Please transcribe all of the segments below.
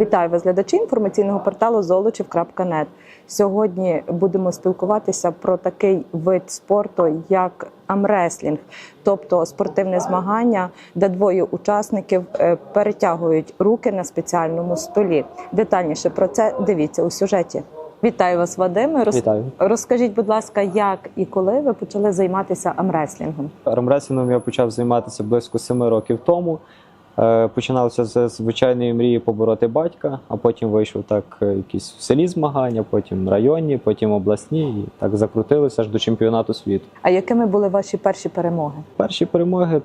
Вітаю вас, глядачі інформаційного порталу золочів.нет. Сьогодні будемо спілкуватися про такий вид спорту, як амреслінг, тобто спортивне змагання, де двоє учасників е, перетягують руки на спеціальному столі. Детальніше про це дивіться у сюжеті. Вітаю вас, Вадиме. Роз... Вітаю. Розкажіть, будь ласка, як і коли ви почали займатися амреслінгом? Армреслінгом я почав займатися близько семи років тому. Е, Починалося з звичайної мрії побороти батька, а потім вийшов так е, якісь в селі змагання, потім районні, потім обласні, і так закрутилося аж до чемпіонату світу. А якими були ваші перші перемоги? Перші перемоги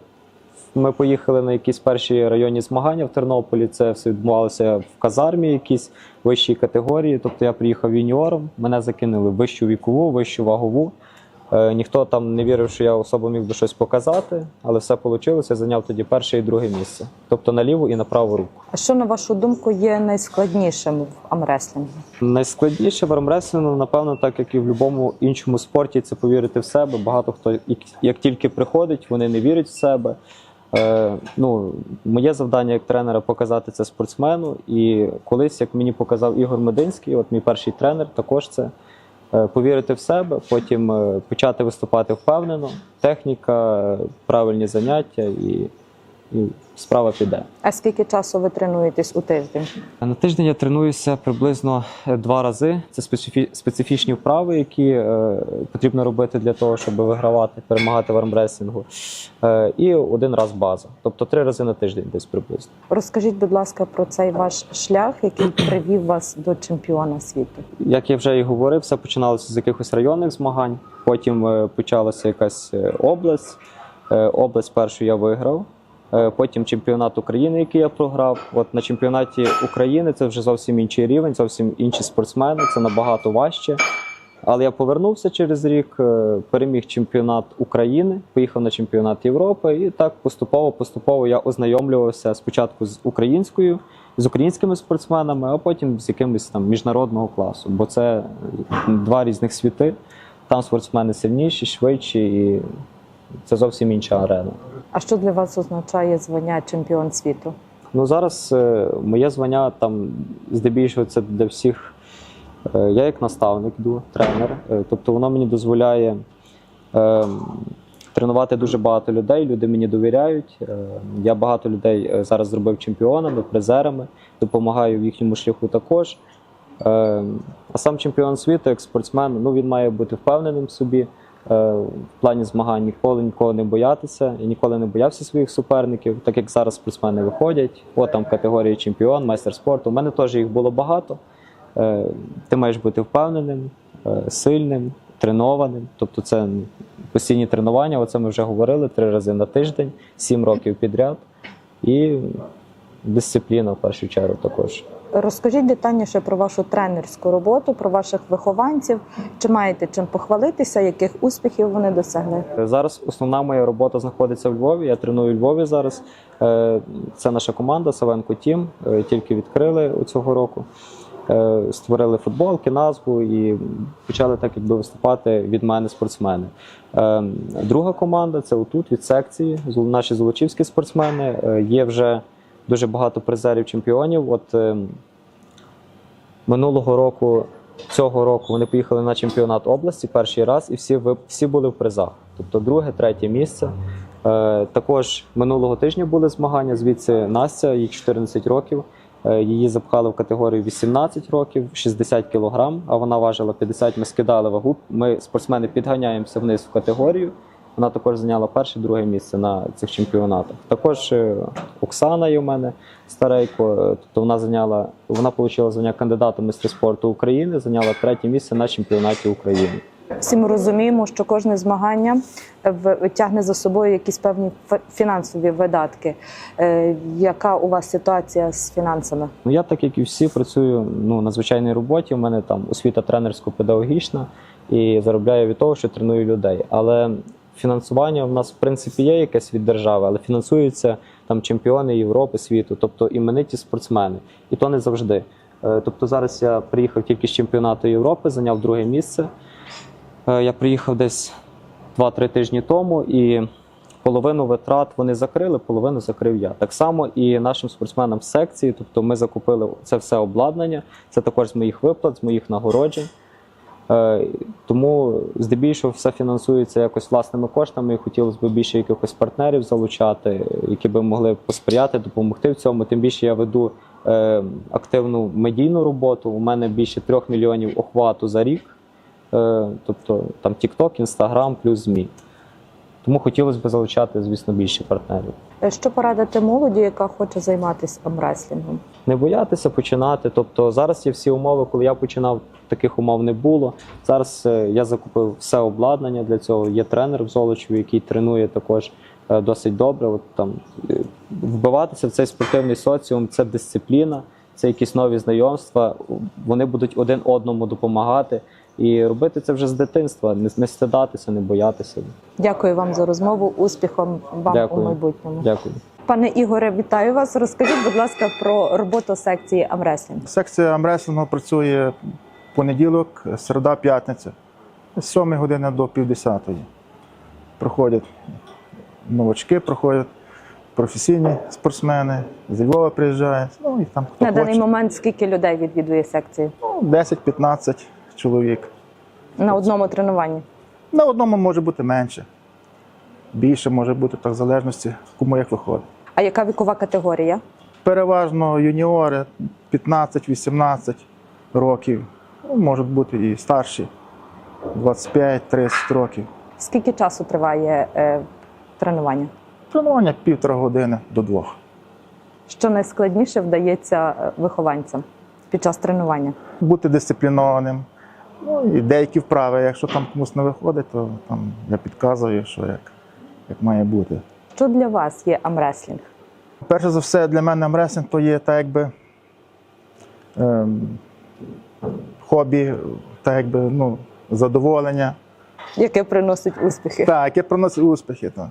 ми поїхали на якісь перші районні змагання в Тернополі. Це все відбувалося в казармі, якісь вищій категорії. Тобто я приїхав юніором, мене закинули в вищу вікову, вищу вагову. Е, ніхто там не вірив, що я особо міг би щось показати, але все вийшло. Я зайняв тоді перше і друге місце, тобто на ліву і на праву руку. А що на вашу думку є найскладнішим в амреслінгу? Найскладніше в армреслінгу, напевно, так як і в будь-якому іншому спорті, це повірити в себе. Багато хто як- як тільки приходить, вони не вірять в себе. Е, ну, моє завдання як тренера показати це спортсмену. І колись, як мені показав Ігор Мединський, от мій перший тренер, також це повірити в себе, потім е, почати виступати впевнено, техніка, е, правильні заняття і, і справа піде. А скільки часу ви тренуєтесь у тиждень? На тиждень я тренуюся приблизно е, два рази. Це специфі- специфічні вправи, які е, потрібно робити для того, щоб вигравати, перемагати в армреслінгу. Е, і один раз база. Тобто три рази на тиждень десь приблизно. Розкажіть, будь ласка, про цей ваш шлях, який привів вас до чемпіона світу. Як я вже і говорив, все починалося з якихось районних змагань. Потім е, почалася якась е, область. Область першу я виграв. Е, Потім чемпіонат України, який я програв. От на чемпіонаті України це вже зовсім інший рівень, зовсім інші спортсмени, це набагато важче. Але я повернувся через рік, е, переміг чемпіонат України, поїхав на чемпіонат Європи, і так поступово, поступово я ознайомлювався спочатку з українською, з українськими спортсменами, а потім з якимось там міжнародного класу. Бо це два різних світи. Там спортсмени сильніші, швидші, і це зовсім інша арена. А що для вас означає звання чемпіон світу? Ну зараз е, моє звання там здебільшого це для всіх. е, Я як наставник йду, тренер. Е, Тобто воно мені дозволяє тренувати дуже багато людей. Люди мені довіряють. Я багато людей зараз зробив чемпіонами, призерами, допомагаю в їхньому шляху також. А сам чемпіон світу, як спортсмен, ну він має бути впевненим в собі. Е, В плані змагань ніколи нікого не боятися. Я ніколи не боявся своїх суперників, так як зараз спортсмени виходять. От там категорії чемпіон, майстер спорту. У мене теж їх було багато. Е, Ти маєш бути впевненим, е, сильним, тренованим. Тобто це постійні тренування. Оце ми вже говорили три рази на тиждень, сім років підряд. І дисципліна в першу чергу також. Розкажіть детальніше про вашу тренерську роботу, про ваших вихованців. Чи маєте чим похвалитися, яких успіхів вони досягли? Зараз основна моя робота знаходиться в Львові. Я треную у Львові зараз. Е, Це наша команда Савенко Тім. Е, Тільки відкрили цього року. Е, Створили футболки, назву і почали так якби виступати від мене спортсмени. Друга команда це отут від секції. Наші золочівські спортсмени. Є вже дуже багато призерів чемпіонів. От е, минулого року, цього року вони поїхали на чемпіонат області перший раз, і всі всі були в призах. Тобто друге, третє місце. Е, також минулого тижня були змагання. Звідси Настя, їй 14 років. Е, Її запхали в категорію 18 років, 60 кілограм, а вона важила 50. Ми скидали вагу. Ми спортсмени підганяємося вниз в категорію. Вона також зайняла перше, друге місце на цих чемпіонатах. Також е, Оксана є у мене старейко. е, Тобто вона зайняла, вона отримала звання кандидата в спорту України, зайняла третє місце на чемпіонаті України. Всі ми розуміємо, що кожне змагання тягне за собою якісь певні фінансові видатки. Е, Яка у вас ситуація з фінансами? Ну я, так як і всі, працюю ну, на звичайній роботі. У мене там освіта тренерсько-педагогічна і заробляю від того, що треную людей. Але фінансування в нас в принципі є якесь від держави, але фінансуються там чемпіони Європи, світу, тобто імениті спортсмени. І то не завжди. Е, Тобто зараз я приїхав тільки з чемпіонату Європи, зайняв друге місце. Е, Я приїхав десь 2-3 тижні тому і половину витрат вони закрили, половину закрив я. Так само і нашим спортсменам з секції, тобто ми закупили це все обладнання, це також з моїх виплат, з моїх нагороджень. Е, Тому здебільшого все фінансується якось власними коштами. і Хотілося б більше якихось партнерів залучати, які би могли посприяти, допомогти в цьому. Тим більше я веду е, активну медійну роботу. У мене більше трьох мільйонів охвату за рік. Е, тобто там TikTok, Instagram плюс ЗМІ. Тому хотілося б залучати, звісно, більше партнерів. Е, Що порадити молоді, яка хоче займатися амреслінгом? Не боятися починати. Тобто зараз є всі умови, коли я починав, таких умов не було. Зараз е, я закупив все обладнання для цього. Є тренер в Золочеві, який тренує також е, досить добре. От там вбиватися в цей спортивний соціум це дисципліна, це якісь нові знайомства. Вони будуть один одному допомагати. І робити це вже з дитинства, не, не стидатися, не боятися. Дякую вам за розмову. Успіхом вам Дякую. у майбутньому. Дякую. Пане Ігоре, вітаю вас. Розкажіть, будь ласка, про роботу секції амреслінг. Секція амреслингу працює понеділок, середа, п'ятниця. З 7 години до півдесятої. Проходять новачки, проходять професійні спортсмени, зі Львова приїжджають. Ну і там хто На даний хоче. момент скільки людей відвідує секції Ну, 10-15 чоловік. на одному тренуванні? На одному може бути менше. Більше може бути так в залежності, кому як виходить. А яка вікова категорія? Переважно юніори 15-18 років, ну, можуть бути і старші, 25-30 років. Скільки часу триває е, тренування? Тренування півтора години до двох. Що найскладніше вдається е, вихованцям під час тренування? Бути дисциплінованим. Ну і деякі вправи, якщо там комусь не виходить, то там я підказую, що як, як має бути. Що для вас є амреслінг? Перше за все, для мене амресінг то є так якби ем, хобі, так якби ну, задоволення. Яке приносить успіхи? Так, яке приносить успіхи. Так.